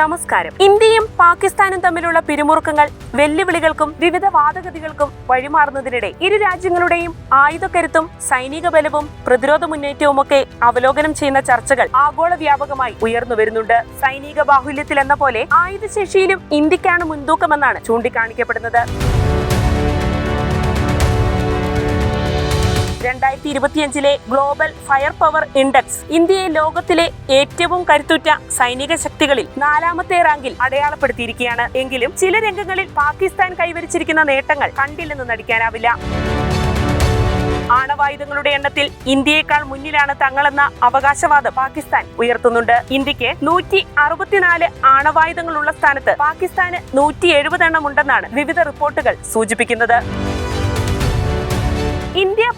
നമസ്കാരം. ഇന്ത്യയും പാകിസ്ഥാനും തമ്മിലുള്ള പിരിമുറുക്കങ്ങൾ വെല്ലുവിളികൾക്കും വിവിധ വാദഗതികൾക്കും വഴിമാറുന്നതിനിടെ ഇരു രാജ്യങ്ങളുടെയും ആയുധക്കരുത്തും സൈനിക ബലവും പ്രതിരോധ മുന്നേറ്റവുമൊക്കെ അവലോകനം ചെയ്യുന്ന ചർച്ചകൾ ആഗോള വ്യാപകമായി ഉയർന്നു വരുന്നുണ്ട്. സൈനിക ബാഹുല്യത്തിൽ എന്ന പോലെ ആയുധശേഷിയിലും ഇന്ത്യക്കാണ് മുൻതൂക്കമെന്നാണ് ചൂണ്ടിക്കാണിക്കപ്പെടുന്നത്. രണ്ടായിരത്തി ഇരുപത്തിയഞ്ചിലെ ഗ്ലോബൽ ഫയർ പവർ ഇൻഡെക്സ് ഇന്ത്യയെ ലോകത്തിലെ ഏറ്റവും കരുത്തുറ്റ സൈനിക ശക്തികളിൽ നാലാമത്തെ റാങ്കിൽ അടയാളപ്പെടുത്തിയിരിക്കുകയാണ്. എങ്കിലും ചില രംഗങ്ങളിൽ പാകിസ്ഥാൻ കൈവരിച്ചിരിക്കുന്ന നേട്ടങ്ങൾ കണ്ടില്ലെന്ന് നടിക്കാനാവില്ല. ആണവായുധങ്ങളുടെ എണ്ണത്തിൽ ഇന്ത്യയേക്കാൾ മുന്നിലാണ് തങ്ങളെന്ന അവകാശവാദം പാകിസ്ഥാൻ ഉയർത്തുന്നുണ്ട്. ഇന്ത്യയ്ക്ക് നൂറ്റി അറുപത്തിനാല് ആണവായുധങ്ങളുള്ള സ്ഥാനത്ത് പാകിസ്ഥാന് നൂറ്റി എഴുപതെണ്ണം ഉണ്ടെന്നാണ് വിവിധ റിപ്പോർട്ടുകൾ സൂചിപ്പിക്കുന്നത്.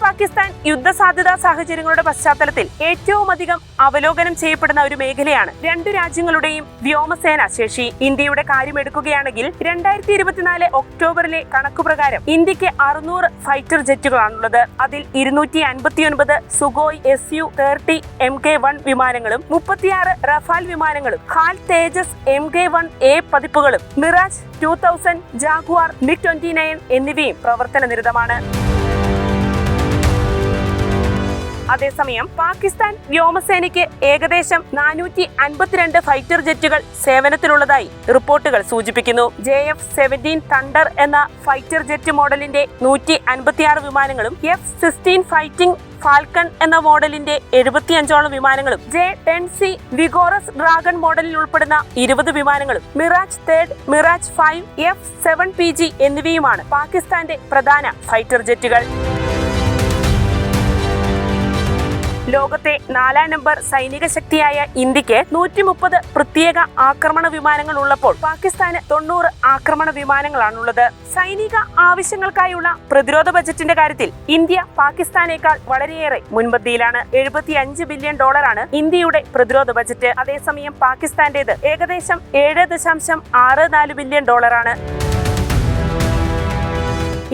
പാകിസ്ഥാൻ യുദ്ധസാധ്യതാ സാഹചര്യങ്ങളുടെ പശ്ചാത്തലത്തിൽ ഏറ്റവും അധികം അവലോകനം ചെയ്യപ്പെടുന്ന ഒരു മേഖലയാണ് രണ്ടു രാജ്യങ്ങളുടെയും വ്യോമസേന ശേഷി. ഇന്ത്യയുടെ കാര്യമെടുക്കുകയാണെങ്കിൽ രണ്ടായിരത്തി ഇരുപത്തിനാല് ഒക്ടോബറിലെ കണക്കുപ്രകാരം ഇന്ത്യയ്ക്ക് അറുന്നൂറ് ഫൈറ്റർ ജെറ്റുകളാണുള്ളത്. അതിൽ ഇരുന്നൂറ്റി അൻപത്തിയൊൻപത് Sukhoi S U thirty M K one വിമാനങ്ങളും മുപ്പത്തിയാറ് റഫാൽ വിമാനങ്ങളും ഖാൽ Tejas M K one A പതിപ്പുകളും Mirage two thousand Jaguar MiG twenty nine എന്നിവയും പ്രവർത്തന നിരതമാണ് അതേസമയം പാകിസ്ഥാൻ വ്യോമസേനയ്ക്ക് ഏകദേശം നാനൂറ്റി അൻപത്തിരണ്ട് ഫൈറ്റർ ജെറ്റുകൾ സേവനത്തിലുള്ളതായി റിപ്പോർട്ടുകൾ സൂചിപ്പിക്കുന്നു. ജെ എഫ് സെവന്റീൻ തണ്ടർ എന്ന ഫൈറ്റർ ജെറ്റ് മോഡലിന്റെ നൂറ്റി അൻപത്തിയാറ് വിമാനങ്ങളും എഫ് സിക്സ്റ്റീൻ ഫൈറ്റിംഗ് ഫാൽക്കൺ എന്ന മോഡലിന്റെ എഴുപത്തിയഞ്ചോളം വിമാനങ്ങളും J ten C vigorous dragon മോഡലിൽ ഉൾപ്പെടുന്ന ഇരുപത് വിമാനങ്ങളും Mirage third Mirage five F seven P G എന്നിവയുമാണ് പാകിസ്ഥാന്റെ പ്രധാന ഫൈറ്റർ ജെറ്റുകൾ. ലോകത്തെ നാലാം നമ്പർ സൈനിക ശക്തിയായ ഇന്ത്യയ്ക്ക് നൂറ്റി മുപ്പത് പ്രത്യേക ആക്രമണ വിമാനങ്ങൾ ഉള്ളപ്പോൾ പാകിസ്ഥാന് തൊണ്ണൂറ് ആക്രമണ വിമാനങ്ങളാണുള്ളത്. സൈനിക ആവശ്യങ്ങൾക്കായുള്ള പ്രതിരോധ ബജറ്റിന്റെ കാര്യത്തിൽ ഇന്ത്യ പാകിസ്ഥാനേക്കാൾ വളരെയേറെ മുൻപന്തിയിലാണ്. എഴുപത്തി അഞ്ച് ബില്യൺ ഡോളറാണ് ഇന്ത്യയുടെ പ്രതിരോധ ബജറ്റ്. അതേസമയം പാകിസ്ഥാന്റേത് ഏകദേശം ഏഴ് ദശാംശം ആറ് നാല് ബില്യൺ ഡോളറാണ്.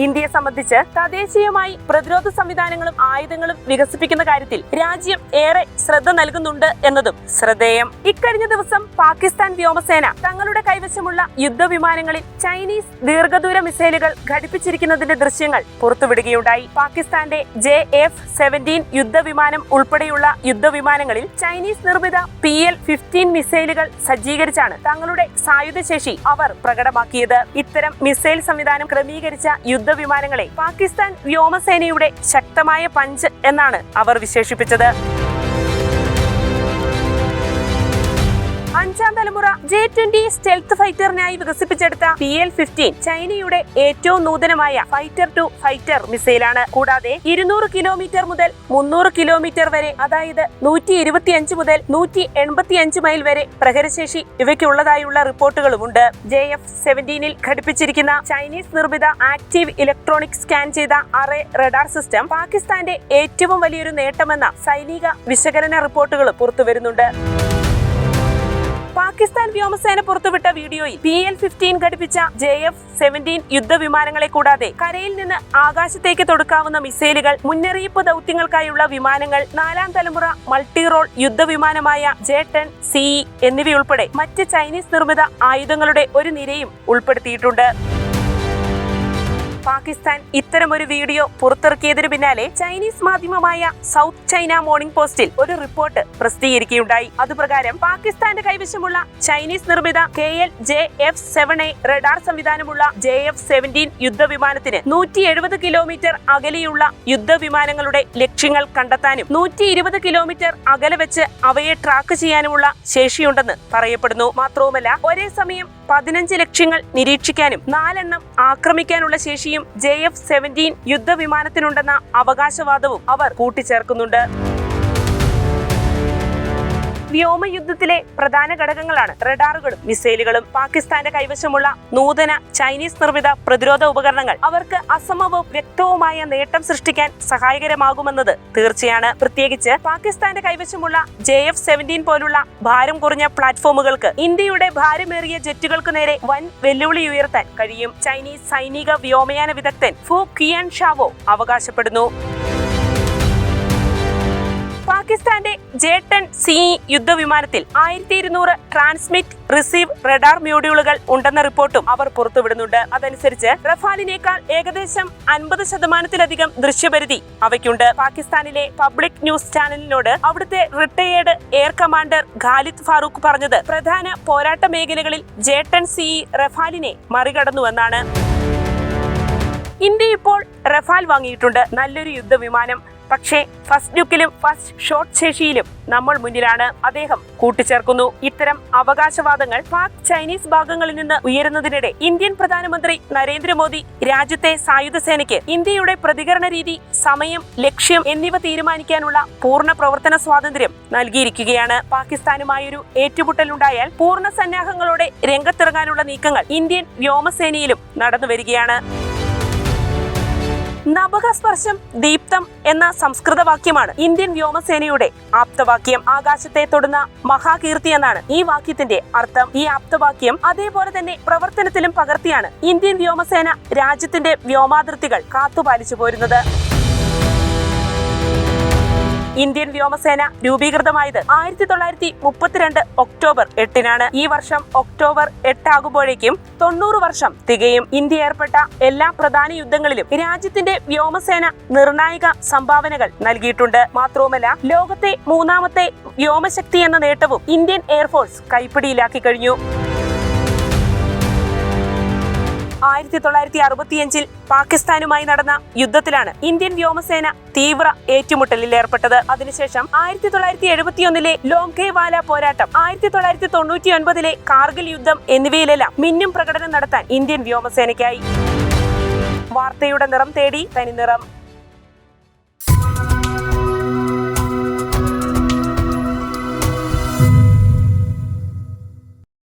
ഇന്ത്യയെ സംബന്ധിച്ച് തദ്ദേശീയമായി പ്രതിരോധ സംവിധാനങ്ങളും ആയുധങ്ങളും വികസിപ്പിക്കുന്ന കാര്യത്തിൽ രാജ്യം ഏറെ ശ്രദ്ധ നൽകുന്നുണ്ട് എന്നതും ശ്രദ്ധേയം. ഇക്കഴിഞ്ഞ ദിവസം പാകിസ്ഥാൻ വ്യോമസേന തങ്ങളുടെ കൈവശമുള്ള യുദ്ധവിമാനങ്ങളിൽ ചൈനീസ് ദീർഘദൂര മിസൈലുകൾ ഘടിപ്പിച്ചിരിക്കുന്നതിന്റെ ദൃശ്യങ്ങൾ പുറത്തുവിടുകയുണ്ടായി. പാകിസ്ഥാന്റെ ജെ എഫ് സെവന്റീൻ യുദ്ധവിമാനം ഉൾപ്പെടെയുള്ള യുദ്ധവിമാനങ്ങളിൽ ചൈനീസ് നിർമ്മിത പി എൽ ഫിഫ്റ്റീൻ മിസൈലുകൾ സജ്ജീകരിച്ചാണ് തങ്ങളുടെ സായുധശേഷി അവർ പ്രകടമാക്കിയത്. ഇത്തരം മിസൈൽ സംവിധാനം ക്രമീകരിച്ച യുദ്ധവിമാനങ്ങളെ പാകിസ്ഥാൻ വ്യോമസേനയുടെ ശക്തമായ പഞ്ച് എന്നാണ് അവർ വിശേഷിപ്പിച്ചത്. അഞ്ചാം തലമുറ ജെ ട്വന്റി സ്റ്റെൽത്ത് ഫൈറ്ററിനായി വികസിപ്പിച്ചെടുത്ത പി എൽ ഫിഫ്റ്റീൻ ചൈനയുടെ ഏറ്റവും നൂതനമായ ഫൈറ്റർ ടു ഫൈറ്റർ മിസൈലാണ്. കൂടാതെ ഇരുന്നൂറ് കിലോമീറ്റർ മുതൽ മുന്നൂറ് കിലോമീറ്റർ വരെ അതായത് നൂറ്റി ഇരുപത്തിയഞ്ച് മുതൽ നൂറ്റി എൺപത്തിയഞ്ച് മൈൽ വരെ പ്രഹരശേഷി ഇവയ്ക്കുള്ളതായുള്ള റിപ്പോർട്ടുകളുമുണ്ട്. ജെ എഫ് സെവന്റീനിൽ ഘടിപ്പിച്ചിരിക്കുന്ന ചൈനീസ് നിർമ്മിത ആക്റ്റീവ് ഇലക്ട്രോണിക് സ്കാൻ ചെയ്ത അറേ റഡാർ സിസ്റ്റം പാകിസ്ഥാന്റെ ഏറ്റവും വലിയൊരു നേട്ടമെന്ന സൈനിക വിശകലന റിപ്പോർട്ടുകളും പുറത്തുവരുന്നുണ്ട്. പാകിസ്ഥാൻ വ്യോമസേന പുറത്തുവിട്ട വീഡിയോയിൽ പി എൽ ഫിഫ്റ്റീൻ ഘടിപ്പിച്ച ജെ എഫ് സെവന്റീൻ യുദ്ധവിമാനങ്ങളെ കൂടാതെ കരയിൽ നിന്ന് ആകാശത്തേക്ക് തൊടുക്കാവുന്ന മിസൈലുകൾ മുന്നറിയിപ്പ് ദൗത്യങ്ങൾക്കായുള്ള വിമാനങ്ങൾ നാലാം തലമുറ മൾട്ടി റോൾ യുദ്ധവിമാനമായ ജെ ടെൻ സിഇ എന്നിവയുൾപ്പെടെ മറ്റ് ചൈനീസ് നിർമ്മിത ആയുധങ്ങളുടെ ഒരു നിരയും ഉൾപ്പെടുത്തിയിട്ടുണ്ട്. പാകിസ്ഥാൻ ഇത്തരമൊരു വീഡിയോ പുറത്തിറക്കിയതിനു പിന്നാലെ ചൈനീസ് മാധ്യമമായ സൗത്ത് ചൈന മോർണിംഗ് പോസ്റ്റിൽ ഒരു റിപ്പോർട്ട് പ്രസിദ്ധീകരിക്കുകയുണ്ടായി. അതുപ്രകാരം പാകിസ്ഥാന്റെ കൈവശമുള്ള ചൈനീസ് നിർമ്മിത K L J F seven A radar സംവിധാനമുള്ള J F seventeen യുദ്ധവിമാനത്തിന് നൂറ്റി എഴുപത് കിലോമീറ്റർ അകലെയുള്ള യുദ്ധവിമാനങ്ങളുടെ ലക്ഷ്യങ്ങൾ കണ്ടെത്താനും നൂറ്റി ഇരുപത് കിലോമീറ്റർ അകലെ വെച്ച് അവയെ ട്രാക്ക് ചെയ്യാനുമുള്ള ശേഷിയുണ്ടെന്ന് പറയപ്പെടുന്നു. മാത്രവുമല്ല ഒരേ സമയം പതിനഞ്ച് ലക്ഷ്യങ്ങൾ നിരീക്ഷിക്കാനും നാലെണ്ണം ആക്രമിക്കാനുള്ള ശേഷിയും ജെ എഫ് സെവന്റീൻ യുദ്ധവിമാനത്തിനുണ്ടെന്ന അവകാശവാദവും അവർ കൂട്ടിച്ചേർക്കുന്നുണ്ട്. വ്യോമയുദ്ധത്തിലെ പ്രധാന ഘടകങ്ങളാണ് റഡാറുകളും മിസൈലുകളും. പാകിസ്ഥാന്റെ കൈവശമുള്ള നൂതന ചൈനീസ് നിർമ്മിത പ്രതിരോധ ഉപകരണങ്ങൾ. അവർക്ക് അസമവും വ്യക്തവുമായ നേട്ടം സൃഷ്ടിക്കാൻ സഹായകരമാകുമെന്നത് തീർച്ചയാണ്. പ്രത്യേകിച്ച് പാകിസ്ഥാന്റെ കൈവശമുള്ള ജെ എഫ് സെവന്റീൻ പോലുള്ള ഭാരം കുറഞ്ഞ പ്ലാറ്റ്ഫോമുകൾക്ക് ഇന്ത്യയുടെ ഭാരമേറിയ ജെറ്റുകൾക്ക് നേരെ വൻ വെല്ലുവിളി ഉയർത്താൻ കഴിയും. ചൈനീസ് സൈനിക വ്യോമയാന വിദഗ്ധൻ ഫു കിയാൻ ഷാവോ അവകാശപ്പെടുന്നു. പാകിസ്ഥാന്റെ ജെ ടെൻ സി യുദ്ധവിമാനത്തിൽ ആയിരത്തി ഇരുന്നൂറ് ട്രാൻസ്മിറ്റ് റിസീവ് റഡാർ മ്യൂഡ്യൂളുകൾ ഉണ്ടെന്ന റിപ്പോർട്ടും അവർ പുറത്തുവിടുന്നുണ്ട്. അതനുസരിച്ച് റഫാലിനേക്കാൾ ഏകദേശം അൻപത് ശതമാനത്തിലധികം ദൃശ്യപരിധി അവയ്ക്കുണ്ട്. പാകിസ്ഥാനിലെ പബ്ലിക് ന്യൂസ് ചാനലിനോട് അവിടുത്തെ retired air commander Khalid Farooq പറഞ്ഞത് പ്രധാന പോരാട്ട മേഖലകളിൽ ജെ ടെൻ സി റഫാലിനെ മറികടന്നുവെന്നാണ്. ഇന്ത്യ ഇപ്പോൾ റഫാൽ വാങ്ങിയിട്ടുണ്ട്. നല്ലൊരു യുദ്ധവിമാനം പക്ഷേ ഫസ്റ്റ് ലുക്കിലും ഫസ്റ്റ് ഷോർട്ട് ശേഷിയിലും നമ്മൾ മുന്നിലാണ് അദ്ദേഹം കൂട്ടിച്ചേർക്കുന്നു. ഇത്തരം അവകാശവാദങ്ങൾ പാക് ചൈനീസ് ഭാഗങ്ങളിൽ നിന്ന് ഉയരുന്നതിനിടെ ഇന്ത്യൻ പ്രധാനമന്ത്രി നരേന്ദ്രമോദി രാജ്യത്തെ സായുധ സേനയ്ക്ക് ഇന്ത്യയുടെ പ്രതികരണ രീതി സമയം ലക്ഷ്യം എന്നിവ തീരുമാനിക്കാനുള്ള പൂർണ പ്രവർത്തന സ്വാതന്ത്ര്യം നൽകിയിരിക്കുകയാണ്. പാകിസ്ഥാനുമായൊരു ഏറ്റുമുട്ടലുണ്ടായാൽ പൂർണ സന്നാഹങ്ങളോടെ രംഗത്തിറങ്ങാനുള്ള നീക്കങ്ങൾ ഇന്ത്യൻ വ്യോമസേനയിലും നടന്നുവരികയാണ്. നഭകസ്പർശം ദീപ്തം എന്ന സംസ്കൃത വാക്യമാണ് ഇന്ത്യൻ വ്യോമസേനയുടെ ആപ്തവാക്യം. ആകാശത്തെ തൊടുന്ന മഹാകീർത്തി എന്നാണ് ഈ വാക്യത്തിന്റെ അർത്ഥം. ഈ ആപ്തവാക്യം അതേപോലെ തന്നെ പ്രവർത്തനത്തിലും പകർത്തിയാണ് ഇന്ത്യൻ വ്യോമസേന രാജ്യത്തിന്റെ വ്യോമാതിർത്തികൾ കാത്തുപാലിച്ചു പോരുന്നത്. ഇന്ത്യൻ വ്യോമസേന രൂപീകൃതമായത് ആയിരത്തി തൊള്ളായിരത്തി മുപ്പത്തിരണ്ട് ഒക്ടോബർ എട്ടിനാണ്. ഈ വർഷം ഒക്ടോബർ എട്ടാകുമ്പോഴേക്കും തൊണ്ണൂറ് വർഷം തികയും. ഇന്ത്യ ഏർപ്പെട്ട എല്ലാ പ്രധാന യുദ്ധങ്ങളിലും രാജ്യത്തിന്റെ വ്യോമസേന നിർണായക സംഭാവനകൾ നൽകിയിട്ടുണ്ട്. മാത്രവുമല്ല ലോകത്തെ മൂന്നാമത്തെ വ്യോമശക്തി എന്ന നേട്ടവും ഇന്ത്യൻ എയർഫോഴ്സ് കൈപ്പിടിയിലാക്കി കഴിഞ്ഞു. ആയിരത്തി തൊള്ളായിരത്തി അറുപത്തിയഞ്ചിൽ പാകിസ്ഥാനുമായി നടന്ന യുദ്ധത്തിലാണ് ഇന്ത്യൻ വ്യോമസേന തീവ്ര ഏറ്റുമുട്ടലിൽ ഏർപ്പെട്ടത്. അതിനുശേഷം ആയിരത്തി തൊള്ളായിരത്തി എഴുപത്തിയൊന്നിലെ ലോങ്കേവാല പോരാട്ടം ആയിരത്തി തൊള്ളായിരത്തി തൊണ്ണൂറ്റി ഒൻപതിലെ കാർഗിൽ യുദ്ധം എന്നിവയിലെല്ലാം മിന്നും പ്രകടനം നടത്താൻ ഇന്ത്യൻ വ്യോമസേനയ്ക്കായി. വാർത്തയുടെ നിറം തേടി തനിനിറം